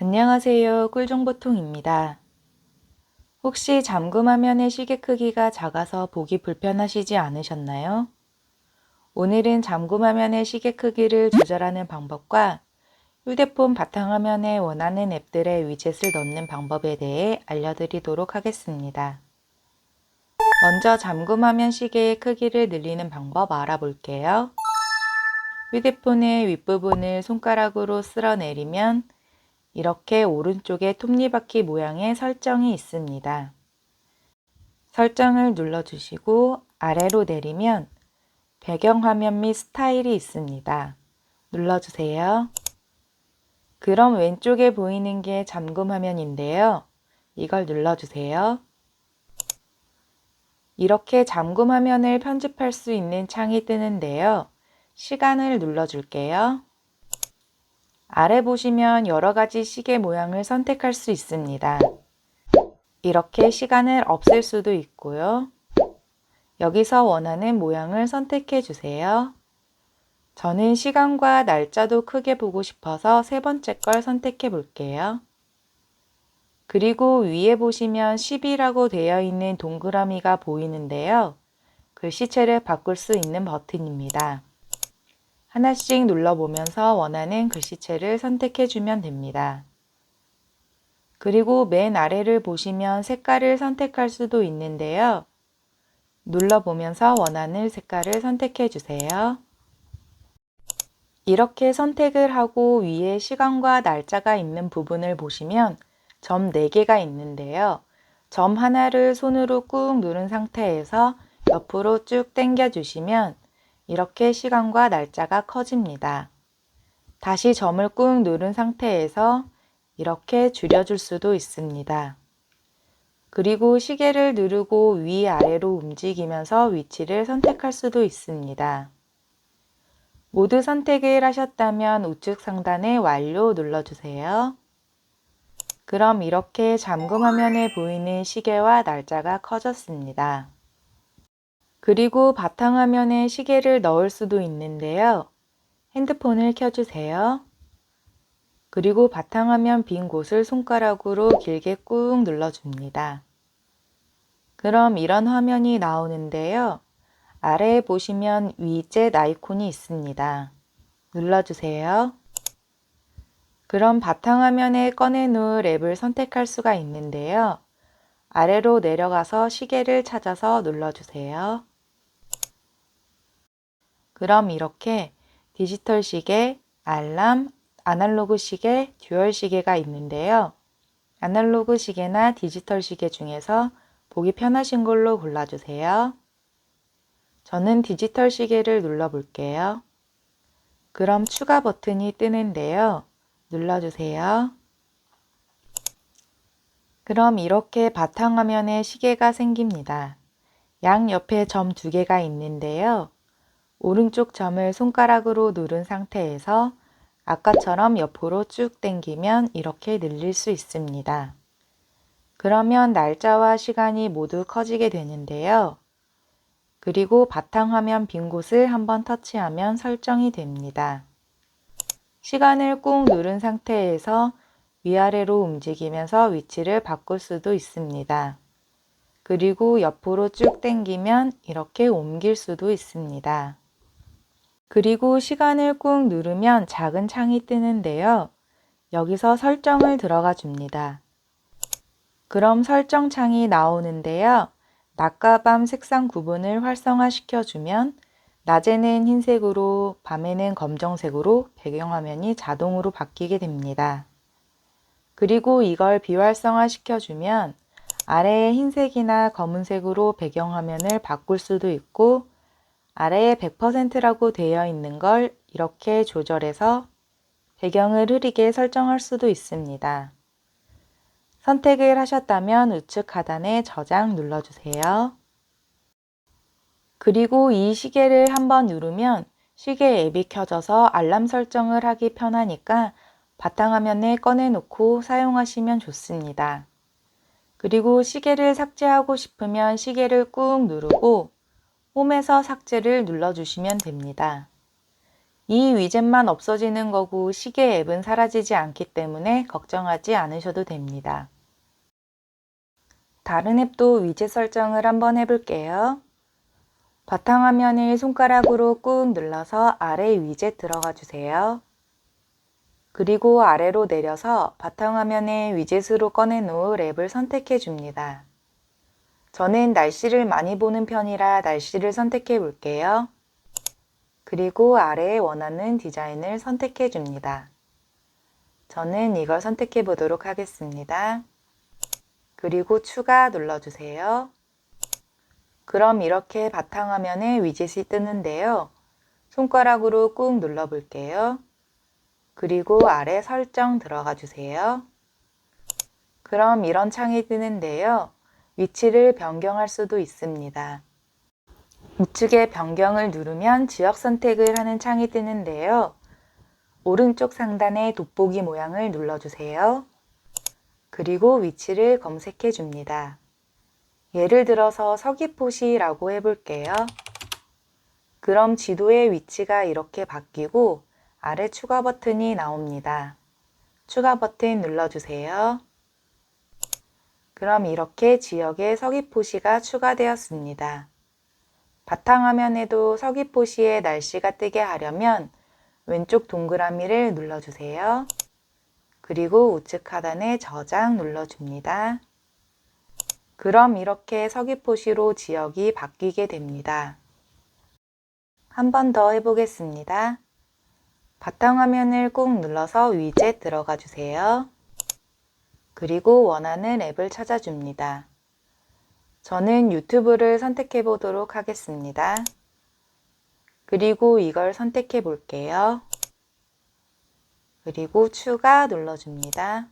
안녕하세요. 꿀정보통입니다. 혹시 잠금 화면의 시계 크기가 작아서 보기 불편하시지 않으셨나요? 오늘은 잠금 화면의 시계 크기를 조절하는 방법과 휴대폰 바탕화면에 원하는 앱들의 위젯을 넣는 방법에 대해 알려드리도록 하겠습니다. 먼저 잠금 화면 시계의 크기를 늘리는 방법 알아볼게요. 휴대폰의 윗부분을 손가락으로 쓸어내리면 이렇게 오른쪽에 톱니바퀴 모양의 설정이 있습니다. 설정을 눌러주시고 아래로 내리면 배경화면 및 스타일이 있습니다. 눌러주세요. 그럼 왼쪽에 보이는 게 잠금 화면인데요. 이걸 눌러주세요. 이렇게 잠금 화면을 편집할 수 있는 창이 뜨는데요. 시간을 눌러줄게요. 아래 보시면 여러 가지 시계 모양을 선택할 수 있습니다. 이렇게 시간을 없앨 수도 있고요. 여기서 원하는 모양을 선택해 주세요. 저는 시간과 날짜도 크게 보고 싶어서 세 번째 걸 선택해 볼게요. 그리고 위에 보시면 10이라고 되어 있는 동그라미가 보이는데요. 글씨체를 바꿀 수 있는 버튼입니다. 하나씩 눌러보면서 원하는 글씨체를 선택해 주면 됩니다. 그리고 맨 아래를 보시면 색깔을 선택할 수도 있는데요. 눌러보면서 원하는 색깔을 선택해 주세요. 이렇게 선택을 하고 위에 시간과 날짜가 있는 부분을 보시면 점 4개가 있는데요. 점 하나를 손으로 꾹 누른 상태에서 옆으로 쭉 당겨 주시면 이렇게 시간과 날짜가 커집니다. 다시 점을 꾹 누른 상태에서 이렇게 줄여줄 수도 있습니다. 그리고 시계를 누르고 위아래로 움직이면서 위치를 선택할 수도 있습니다. 모두 선택을 하셨다면 우측 상단에 완료 눌러주세요. 그럼 이렇게 잠금 화면에 보이는 시계와 날짜가 커졌습니다. 그리고 바탕화면에 시계를 넣을 수도 있는데요. 핸드폰을 켜주세요. 그리고 바탕화면 빈 곳을 손가락으로 길게 꾹 눌러줍니다. 그럼 이런 화면이 나오는데요. 아래에 보시면 위젯 아이콘이 있습니다. 눌러주세요. 그럼 바탕화면에 꺼내놓을 앱을 선택할 수가 있는데요. 아래로 내려가서 시계를 찾아서 눌러주세요. 그럼 이렇게 디지털 시계, 알람, 아날로그 시계, 듀얼 시계가 있는데요. 아날로그 시계나 디지털 시계 중에서 보기 편하신 걸로 골라주세요. 저는 디지털 시계를 눌러볼게요. 그럼 추가 버튼이 뜨는데요. 눌러주세요. 그럼 이렇게 바탕화면에 시계가 생깁니다. 양 옆에 점 두 개가 있는데요. 오른쪽 점을 손가락으로 누른 상태에서 아까처럼 옆으로 쭉 당기면 이렇게 늘릴 수 있습니다. 그러면 날짜와 시간이 모두 커지게 되는데요. 그리고 바탕화면 빈 곳을 한번 터치하면 설정이 됩니다. 시간을 꾹 누른 상태에서 위아래로 움직이면서 위치를 바꿀 수도 있습니다. 그리고 옆으로 쭉 당기면 이렇게 옮길 수도 있습니다. 그리고 시간을 꾹 누르면 작은 창이 뜨는데요. 여기서 설정을 들어가 줍니다. 그럼 설정 창이 나오는데요. 낮과 밤 색상 구분을 활성화시켜 주면 낮에는 흰색으로 밤에는 검정색으로 배경화면이 자동으로 바뀌게 됩니다. 그리고 이걸 비활성화 시켜주면 아래에 흰색이나 검은색으로 배경화면을 바꿀 수도 있고 아래에 100%라고 되어 있는 걸 이렇게 조절해서 배경을 흐리게 설정할 수도 있습니다. 선택을 하셨다면 우측 하단에 저장 눌러주세요. 그리고 이 시계를 한번 누르면 시계 앱이 켜져서 알람 설정을 하기 편하니까 바탕화면에 꺼내놓고 사용하시면 좋습니다. 그리고 시계를 삭제하고 싶으면 시계를 꾹 누르고 홈에서 삭제를 눌러주시면 됩니다. 이 위젯만 없어지는 거고 시계 앱은 사라지지 않기 때문에 걱정하지 않으셔도 됩니다. 다른 앱도 위젯 설정을 한번 해볼게요. 바탕화면을 손가락으로 꾹 눌러서 아래 위젯 들어가 주세요. 그리고 아래로 내려서 바탕화면에 위젯으로 꺼내놓을 앱을 선택해 줍니다. 저는 날씨를 많이 보는 편이라 날씨를 선택해 볼게요. 그리고 아래에 원하는 디자인을 선택해 줍니다. 저는 이걸 선택해 보도록 하겠습니다. 그리고 추가 눌러주세요. 그럼 이렇게 바탕화면에 위젯이 뜨는데요. 손가락으로 꾹 눌러 볼게요. 그리고 아래 설정 들어가 주세요. 그럼 이런 창이 뜨는데요. 위치를 변경할 수도 있습니다. 우측에 변경을 누르면 지역 선택을 하는 창이 뜨는데요. 오른쪽 상단에 돋보기 모양을 눌러주세요. 그리고 위치를 검색해 줍니다. 예를 들어서 서귀포시라고 해볼게요. 그럼 지도의 위치가 이렇게 바뀌고 아래 추가 버튼이 나옵니다. 추가 버튼 눌러주세요. 그럼 이렇게 지역에 서귀포시가 추가되었습니다. 바탕화면에도 서귀포시의 날씨가 뜨게 하려면 왼쪽 동그라미를 눌러주세요. 그리고 우측 하단에 저장 눌러줍니다. 그럼 이렇게 서귀포시로 지역이 바뀌게 됩니다. 한 번 더 해보겠습니다. 바탕화면을 꾹 눌러서 위젯 들어가 주세요. 그리고 원하는 앱을 찾아줍니다. 저는 유튜브를 선택해 보도록 하겠습니다. 그리고 이걸 선택해 볼게요. 그리고 추가 눌러줍니다.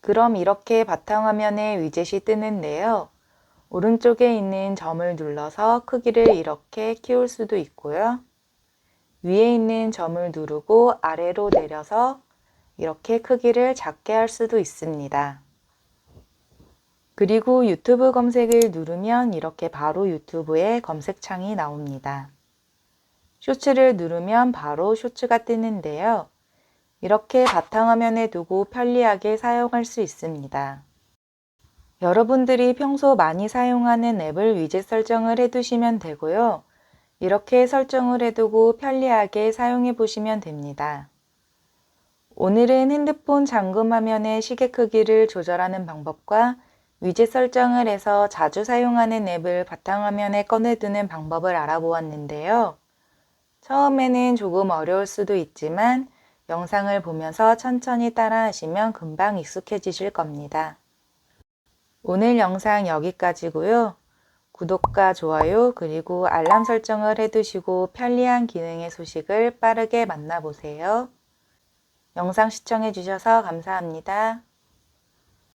그럼 이렇게 바탕화면에 위젯이 뜨는데요. 오른쪽에 있는 점을 눌러서 크기를 이렇게 키울 수도 있고요. 위에 있는 점을 누르고 아래로 내려서 이렇게 크기를 작게 할 수도 있습니다. 그리고 유튜브 검색을 누르면 이렇게 바로 유튜브에 검색창이 나옵니다. 쇼츠를 누르면 바로 쇼츠가 뜨는데요. 이렇게 바탕화면에 두고 편리하게 사용할 수 있습니다. 여러분들이 평소 많이 사용하는 앱을 위젯 설정을 해두시면 되고요. 이렇게 설정을 해두고 편리하게 사용해 보시면 됩니다. 오늘은 핸드폰 잠금 화면의 시계 크기를 조절하는 방법과 위젯 설정을 해서 자주 사용하는 앱을 바탕화면에 꺼내두는 방법을 알아보았는데요. 처음에는 조금 어려울 수도 있지만 영상을 보면서 천천히 따라 하시면 금방 익숙해지실 겁니다. 오늘 영상 여기까지고요. 구독과 좋아요 그리고 알람 설정을 해두시고 편리한 기능의 소식을 빠르게 만나보세요. 영상 시청해 주셔서 감사합니다.